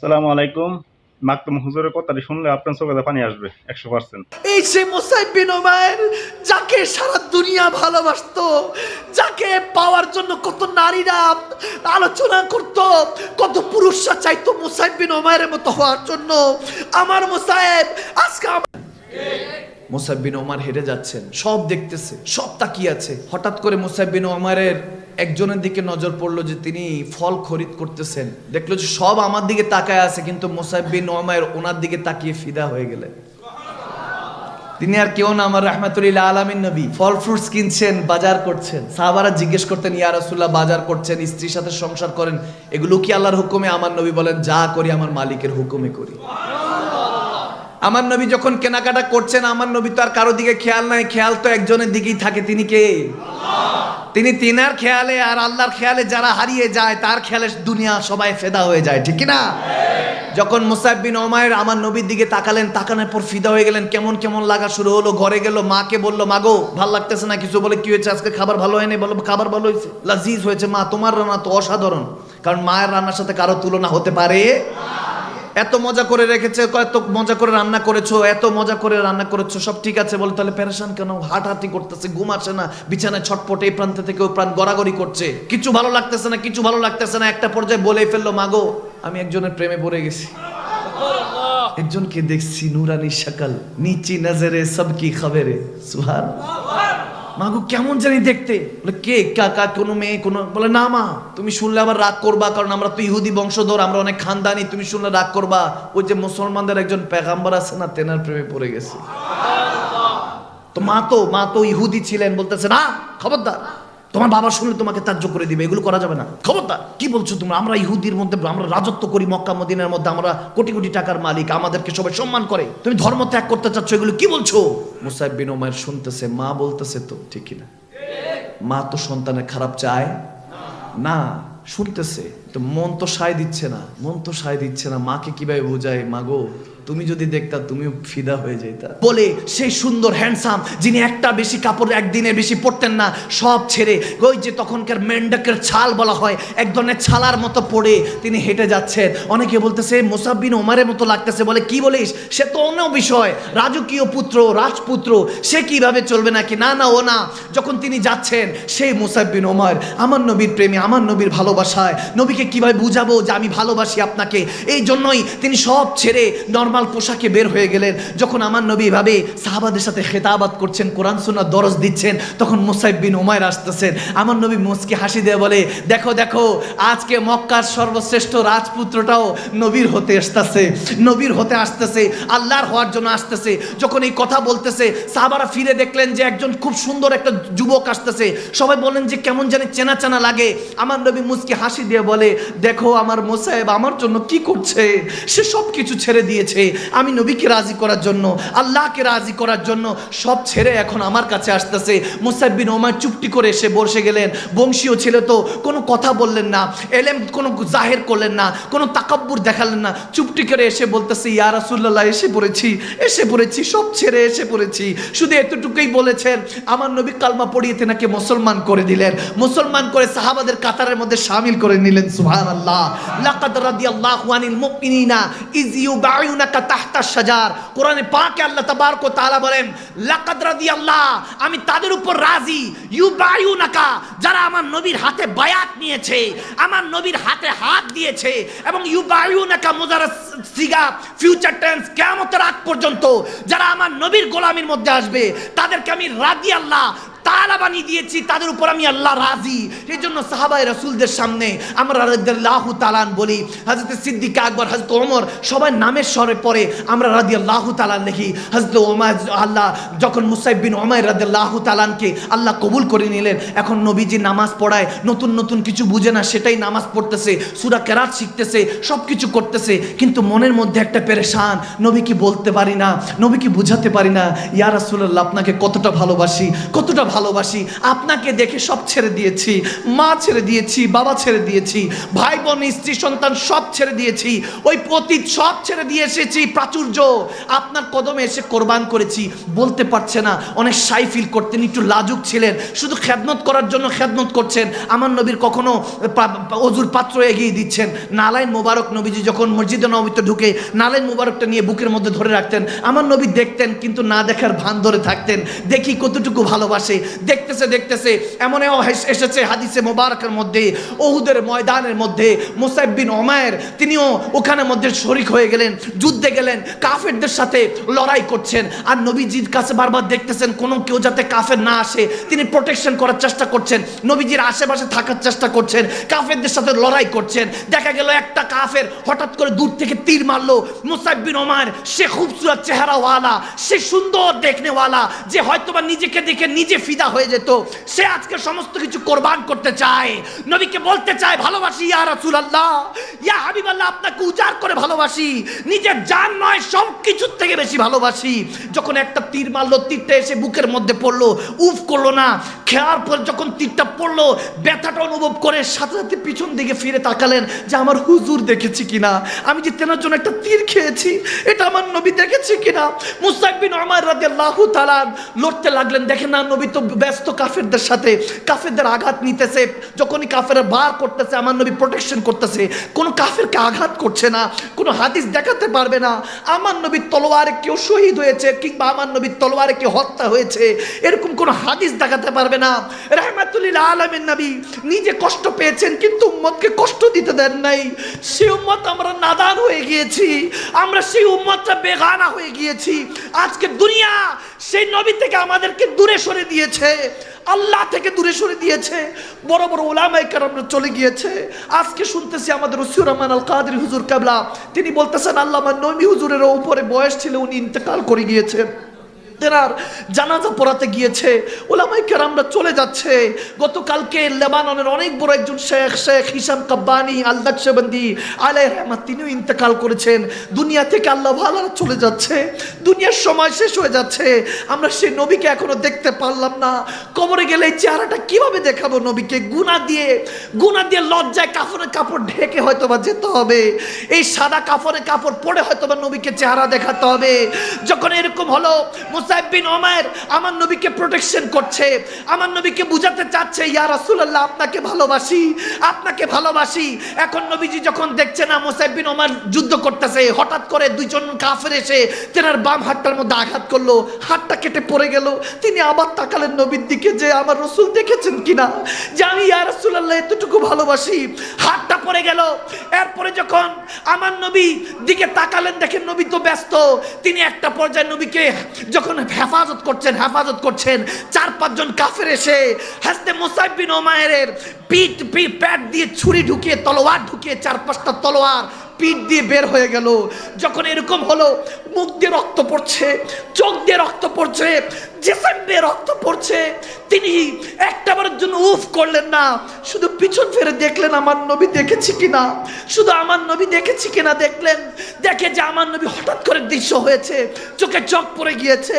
আসসালামু আলাইকুম। মাকতুম হুজুরের কথাটি শুনলে আপনার চোখে পানি আসবে একশো পার্সেন্ট। এই সে মোসাইব বিন ওমায়ের যাকে সারা দুনিয়া ভালোবাসতো যাকে পাওয়ার জন্য কত নারীরা আলোচনা করত কত পুরুষরা চাইতো মোসাইব বিন ওমায়ের মতো হওয়ার জন্য। আমার মোসাইব আজকে আমার মোসাইব বিন ওমার হেঁটে যাচ্ছেন সব দেখতেছে সব তাকিয়ে আছে। হঠাৎ করে মোসাইব বিন ওমারের একজনের দিকে নজর পড়ল যে তিনি ফল খরিদ করতেছেন। দেখল যে সব আমার দিকে তাকায় আছে, কিন্তু মোসাইব বিন ওমায়ের ওনার দিকে তাকিয়ে ফিদা হয়ে গেলেন তিনি আর কেউ না, আমার রহমাতুল্লাহ আলামিন নবী। ফল ফ্রুটস কিনছেন, বাজার করছেন। সাহাবারা জিজ্ঞেস করতেন, ইয়া রাসূলুল্লাহ, বাজার করছেন, স্ত্রীর সাথে সংসার করেন, এগুলো কি আল্লাহর হুকুমে? আমার নবী বলেন, যা করি আমার মালিকের হুকুমে করি। আমার নবী যখন কেনাকাটা করছেন, আমার নবী তো আর কারও দিকে খেয়াল নাই। খেয়াল তো একজনের দিকেই থাকে, তিনি কে? তিনি তিনার খেয়ালে আর আল্লাহর খেয়ালে যারা হারিয়ে যায়, তার খেয়ালে দুনিয়া সবাই ফেদা হয়ে যায়, ঠিক না যখন মুসাইব বিন ওমায়ের আমার নবীর দিকে তাকালেন, তাকানোর পর ফিদা হয়ে গেলেন, কেমন কেমন লাগা শুরু হলো, ঘরে গেল, মাকে বলল, মাগো, ভালো লাগতেছে না কিছু? বলে, কি হয়েছে? আজকে খাবার ভালো হয়নি? বলো খাবার ভালো হয়েছে। লাজিজ হয়েছে মা, তোমার রান্না তো অসাধারণ। কারণ মায়ের রান্নার সাথে কারও তুলনা হতে পারে এত মজা করে রেখেছে, এত মজা করে রান্না করেছ, এত মজা করে রান্না করেছ, সব ঠিক আছে বলে, তাহলে প্যারেশান কেন? হাঁটাহাঁটি করতেছে, ঘুম আসে না, বিছানায় ছটপটে এই প্রান্ত থেকে ওই প্রান্ত গড়াগড়ি করছে। কিছু ভালো লাগতেছে না, কিছু ভালো লাগতেছে না, একটা পর্যায়ে বলেই ফেলল মাগো আমি একজনের প্রেমে পড়ে গেছি। একজনকে দেখছি নুরানি সকাল নিচি নজরে সবকি খবরে। সুহার মাগো, কেমন জানি দেখতে? বলে, কে? কাকা কোনো মেয়ে, কোনো বলে, না, মা, তুমি শুনলে আবার রাগ করবা, কারণ আমরা তো ইহুদি বংশধর, আমরা অনেক খানদানি, তুমি শুনলে রাগ করবা। ওই যে মুসলমানদের একজন পেগাম্বার আছে না, তেনার প্রেমে পড়ে গেছে। তো মা তো মা তো ইহুদি ছিলেন, বলতেছে, না, খবরদার। তোমার বাবা শুনলে তোমাকে ত্যায্য করে দিবে, এগুলো করা যাবে না। খবরদার, কি বলছো তোমরা? আমরা ইহুদির মধ্যে, আমরা রাজত্ব করি মক্কা, মদিনার মধ্যে, আমরা কোটি কোটি টাকার মালিক, আমাদেরকে সবাই সম্মান করে। তুমি ধর্ম ত্যাগ করতে চাচ্ছ, এগুলো কি বলছো? মুসাইব বিন ওমায়ের শুনতেছে, মা বলতেছে তো ঠিকই না মা তো সন্তানের খারাপ চায়? না, শুনতেছে তো মন তো সায় দিচ্ছে না, মন তো সায় দিচ্ছে না, মাকে কীভাবে বোঝায়? মাগো তুমি যদি দেখতা তুমিও ফিদা হয়ে যেতা বলে সেই সুন্দর হ্যান্ডসাম যিনি একটা বেশি কাপড় একদিনে বেশি পরতেন না, সব ছেড়ে ওই যে তখনকার মেন্ডাকের ছাল বলা হয়, এক ধরনের ছালার মতো পড়ে তিনি হেঁটে যাচ্ছেন। অনেকে বলতেছে, মোসাব্বিন ওমারের মতো লাগতেছে। বলে, কি বলিস? সে তো অন্য বিষয়। রাজকীয় পুত্র, রাজপুত্র, সে কীভাবে চলবে নাকি? না না, ও না। যখন তিনি যাচ্ছেন, সেই মুসাব্বিন ওমর, আমার নবীর প্রেমে, আমার নবীর ভালোবাসায়, নবীকে কীভাবে বুঝাবো যে আমি ভালোবাসি আপনাকে? এই জন্যই তিনি সব ছেড়ে নর্মাল পোশাকে বের হয়ে গেলেন। যখন আমার নবী এভাবে সাহাবাদের সাথে খেতাবাদ করছেন, কোরআন সুন্নাহ দরজ দিচ্ছেন, তখন মুসাইব বিন ওমায়ের আসতেছেন। আমার নবী মুসকে হাসি দিয়ে বলে, দেখো দেখো, আজকে মক্কার সর্বশ্রেষ্ঠ রাজপুত্রটাও নবীর হতে আসতেছে, নবীর হতে আসতেছে, আল্লাহর হওয়ার জন্য আসতেছে। যখন এই কথা বলতেছে, সাহাবারা ফিরে দেখলেন যে একজন খুব সুন্দর একটা যুবক আসতেছে। সবাই বলেন যে, কেমন জানি চেনা চেনা লাগে। আমার নবী মুসকে হাসি দিয়ে বলে, দেখো, আমার মোসাহেব আমার জন্য কি করছে? সে সব কিছু ছেড়ে দিয়েছে। আমি নবীকে রাজি করার জন্য, আল্লাহকে রাজি করার জন্য সব ছেড়ে এখন আমার কাছে আসতেছে। মুসাইব বিন ওমার চুপটি করে এসে বসে গেলেন। বংশীয় ছিল তো কোনো কথা বললেন না, এলেম কোনো জাহের করলেন না, কোনো তাকাব্বুর দেখালেন না। চুপটি করে এসে বলতেছে, ইয়া রাসূলুল্লাহ, এসে পড়েছি এসে পড়েছি, সব ছেড়ে এসে পড়েছি। শুধু এতটুকুই বলেছেন, আমার নবী কালমা পড়িয়ে তেনাকে মুসলমান করে দিলেন। মুসলমান করে সাহাবাদের কাতারের মধ্যে সামিল করে নিলেন, সুবহানাল্লাহ। লাকাদ রাদিয়াল্লাহু আনিল মুমিনিনা ইজ ইউবাইউনাকা তাহতা শাজার। কোরআনে পাকে আল্লাহ তাবারক তাআলা বলেন, লাকাদ রাদিয়াল্লাহ, আমি তাদের উপর রাজি। ইউবাইউনাকা, যারা আমার নবীর হাতে বায়াত নিয়েছে, আমার নবীর হাতে হাত দিয়েছে, এবং ইউবাইউনাকা, মুজারাস সিগা, ফিউচার টেন্স, কিয়ামতের আগ পর্যন্ত যারা আমার নবীর গোলামির মধ্যে আসবে, তাদেরকে আমি রাজি তালা বানিয়ে দিয়েছি, তাদের উপর আমি আল্লাহ রাজি। এই জন্য সাহাবাই রসুলদের সামনে আমরা রাদিয়াল্লাহ তালান বলি হজরত সিদ্দিক আকবর হজরত ওমর সবাই নামের স্বরে পরে আমরা রাদি আল্লাহ তালান লিখি হজরত ওমার আল্লাহ যখন মুসাইব বিন ওমায় রাদিয়াল্লাহ তালানকে আল্লাহ কবুল করে নিলেন, এখন নবীজি নামাজ পড়ায় নতুন নতুন কিছু বুঝে না, সেটাই নামাজ পড়তেছে, সুরা কেরাত শিখতেছে সব কিছু করতেছে, কিন্তু মনের মধ্যে একটা পেরেশান নবীকে বলতে পারি না নবীকে বুঝাতে পারি না, ইয়া রাসূলুল্লাহ আপনাকে কতটা ভালোবাসি, কতটা ভালোবাসি, আপনাকে দেখে সব ছেড়ে দিয়েছি, মা ছেড়ে দিয়েছি, বাবা ছেড়ে দিয়েছি, ভাই, বোন, স্ত্রী, সন্তান সব ছেড়ে দিয়েছি, ওই পতীত সব ছেড়ে দিয়ে এসেছি, প্রাচুর্য। আপনার কদমে এসে কোরবান করেছি, বলতে পারছে না, অনেক সাই ফিল করতেন, একটু লাজুক ছিলেন, শুধু খেদমত করার জন্য খেদমত করছেন, আমার নবীর কখনো অজুর পাত্র এগিয়ে দিচ্ছেন নালাইন মোবারক নবীজি যখন মসজিদে নবীতে ঢুকে নালাইন মোবারকটা নিয়ে বুকের মধ্যে ধরে রাখতেন, আমার নবী দেখতেন, কিন্তু না দেখার ভান ধরে থাকতেন, দেখি কতটুকু ভালোবাসে দেখতেছে দেখতেছে, এমন এসেছে হাদিসে মোবারকের মধ্যে ওহুদের ময়দানের মধ্যে, মুসাইব বিন ওমায়ের তিনিও ওখানে মধ্যে শরিক হয়ে গেলেন, যুদ্ধে গেলেন, কাফেরদের সাথে লড়াই করছেন, আর নবীজির কাছে বারবার দেখতেছেন কোনো কেউ যাতে কাফের না আসে, তিনি প্রোটেকশন করার চেষ্টা করছেন, নবীজির আশেপাশে থাকার চেষ্টা করছেন, কাফেরদের সাথে লড়াই করছেন, দেখা গেল একটা কাফের হঠাৎ করে দূর থেকে তীর মারলো, মুসাইব বিন ওমার সে খুবসুরত চেহারাওয়ালা, সে সুন্দর দেখনেওয়ালা, যে হয়তোবা নিজেকে দেখে নিজে ফিদা হয়ে যেত, সে আজকে সমস্ত কিছু কোরবান করতে চায়। নবীকে বলতে চায়, ভালোবাসি ইয়া রাসূলুল্লাহ, ইয়া হাবিবাল্লাহ, আপনাকে উজাড় করে ভালোবাসি। নিজের জান নয়, সব কিছুর থেকে বেশি ভালোবাসি। যখন একটা তীর মারলো, তীরটা এসে বুকের মধ্যে পড়ল, উফ করল না। খেয়ার পর যখন তীরটা পড়ল, ব্যথাটা অনুভব করে সাথে সাথে পিছন দিকে ফিরে তাকালেন যে, আমার হুজুর দেখেছি কিনা? আমি যে তেনার জন্য একটা তীর খেয়েছি, এটা আমার নবী দেখেছি কিনা? মুসাইব বিন ওমর রাদিয়াল্লাহু তাআলা লড়তে লাগলেন। দেখেন না নবী তো ব্যস্ত কাফেরদের সাথে কাফেরদের আঘাত নিতেছে, যখনই কাফের বার করতেছে, আমার নবী প্রোটেকশন করতেছে, কোনো কাফেরকে আঘাত করছে না, কোনো হাদিস দেখাতে পারবে না, আমার নবীর তলোয়ারে কেউ শহীদ হয়েছে কিংবা আমার নবীর তলোয়ারে কেউ হত্যা হয়েছে, এরকম কোনো হাদিস দেখাতে পারবে না। রহমাতুল্লিল আলমের নবী নিজে কষ্ট পেয়েছেন, কিন্তু উম্মতকে কষ্ট দিতে দেন নাই। সে উম্মত আমরা নাদান হয়ে গিয়েছি, আমরা সেই উম্মতটা বেগানা হয়ে গিয়েছি। আজকে দুনিয়া সেই নবী থেকে আমাদেরকে দূরে সরে দিয়েছে। আল্লাহ থেকে দূরে সরে দিয়েছে। বড় বড় ওলামাই কারামরা চলে গিয়েছে। আজকে শুনতেছি আমাদের রসিউর রহমান আল কাদের হুজুর কাবলা। তিনি বলতেছেন আল্লাহ নবী হুজুরের উপরে বয়স ছিল, উনি ইন্তেকাল করে গিয়েছেন। তেনার জানাজা পড়াতে গিয়েছে। ওলামাই কেরামরা চলে যাচ্ছে। গতকালকে লেবাননের অনেক বড় একজন শেখ শেখ হিসাম কাব্বানি আল্লাহ সেবন্দি আলাই রহমান তিনিও ইন্তেকাল করেছেন। দুনিয়া থেকে আল্লাহ ভালো চলে যাচ্ছে। দুনিয়ার সময় শেষ হয়ে যাচ্ছে। আমরা সেই নবীকে এখনও দেখতে পারলাম না। কবরে গেলে চেহারাটা কীভাবে দেখাবো নবীকে? গুণা দিয়ে গুণা দিয়ে লজ্জায় কাপড়ে কাপড় ঢেকে হয়তো বা যেতে হবে। এই সাদা কাপড়ে কাপড় পরে হয়তো বা নবীকে চেহারা দেখাতে হবে। যখন এরকম হলো মুসাইব ওমর আমার নবীকে প্রোটেকশন করছে, আমার নবীকে বুঝাতে চাচ্ছে, ইয়া রাসূলুল্লাহ, আপনাকে ভালোবাসি আপনাকে ভালোবাসি। এখন নবীজি যখন দেখছে না মুসাইব ওমর যুদ্ধ করতেছে, হঠাৎ করে দুইজন কাফের এসে তেনার বাম হাতটার মধ্যে আঘাত করল, হাতটা কেটে পড়ে গেল। তিনি আবার তাকালেন নবীর দিকে যে, আমার রসুল দেখেছেন কিনা? যে, আমি, ইয়া রাসূলুল্লাহ, এতটুকু ভালোবাসি। হাতটা পড়ে গেল। এরপরে যখন আমার নবী দিকে তাকালেন, দেখেন নবী তো ব্যস্ত। তিনি একটা পর্যায়ে নবীকে যখন হেফাজত করছেন হেফাজত করছেন। চার পাঁচজন কাফের এসে হাসতে মুসাইবিন ওমায়ের পিঠ পিঠ, প্যাট দিয়ে ছুরি ঢুকিয়ে, তলোয়ার ঢুকিয়ে চার, পাঁচটা তলোয়ার পিঠ দিয়ে বের হয়ে গেল। যখন এরকম হলো, মুখ দিয়ে রক্ত পড়ছে, চোখ দিয়ে রক্ত পড়ছে, জেসেম দিয়ে রক্ত পড়ছে, তিনি একটা বারের জন্য উফ করলেন না। শুধু পিছন ফেরে দেখলেন, আমার নবী দেখেছি কিনা? শুধু আমার নবী দেখেছি কিনা দেখলেন? দেখে যে আমার নবী হঠাৎ করে দৃশ্য হয়েছে, চোখে চোখ পড়ে গিয়েছে।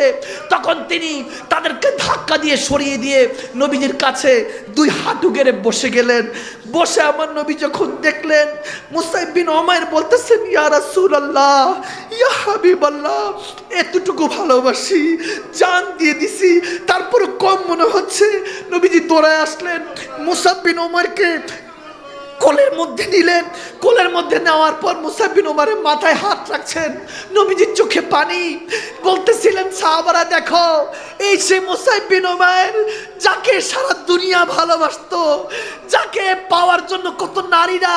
তখন তিনি তাদেরকে ধাক্কা দিয়ে সরিয়ে দিয়ে নবীজির কাছে দুই হাঁটু গেড়ে বসে গেলেন। বসে আমার নবী যখন দেখলেন, মুসাইব বিন ওমায়ের বলতেছেন, ইয়া রাসূলুল্লাহ, ইয়া হাবিবাল্লাহ, এতটুকু ভালোবাসি, জান দিয়ে দিছি। তারপরে কম মনে হচ্ছে। নবীজি দৌড়ায় আসলেন মুসাব্বিন ওমরকে কোলের মধ্যে নিলেন। কোলের মধ্যে নেওয়ার পর মুসাফিন ওমারের মাথায় হাত রাখছেন। নবীজির চোখে পানি। বলতেছিলেন, সাহাবারা, দেখো, এই সে মুসাইফিন ওমায়ের যাকে সারা দুনিয়া ভালোবাসত, যাকে পাওয়ার জন্য কত নারীরা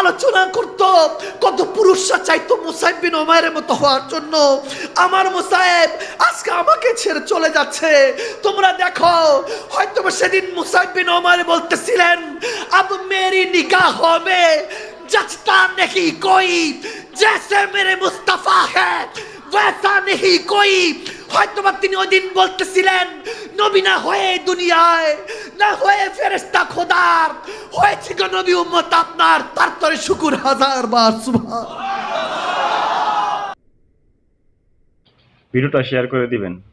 আলোচনা করত, কত পুরুষরা চাইতো মুসাইফিন ওমায়ের মতো হওয়ার জন্য। আমার মুসাইব আজকে আমাকে ছেড়ে চলে যাচ্ছে। তোমরা দেখো হয়তো সেদিন মুসাইফিন ওমার বলতেছিলেন আব মেরি निगाहों में जचता नहीं कोई जैसे मेरे मुस्तफा है वैसा नहीं कोई হয়তো বা তিনি ওই দিন বলতেছিলেন নবী না হয়ে এই দুনিয়ায় না হয়ে ফেরেস্তা খোদার হয়েছে গো নবী উম্মত আপনার তার তরে শুকুর হাজার বার সুবহান ভিডিওটা শেয়ার করে দিবেন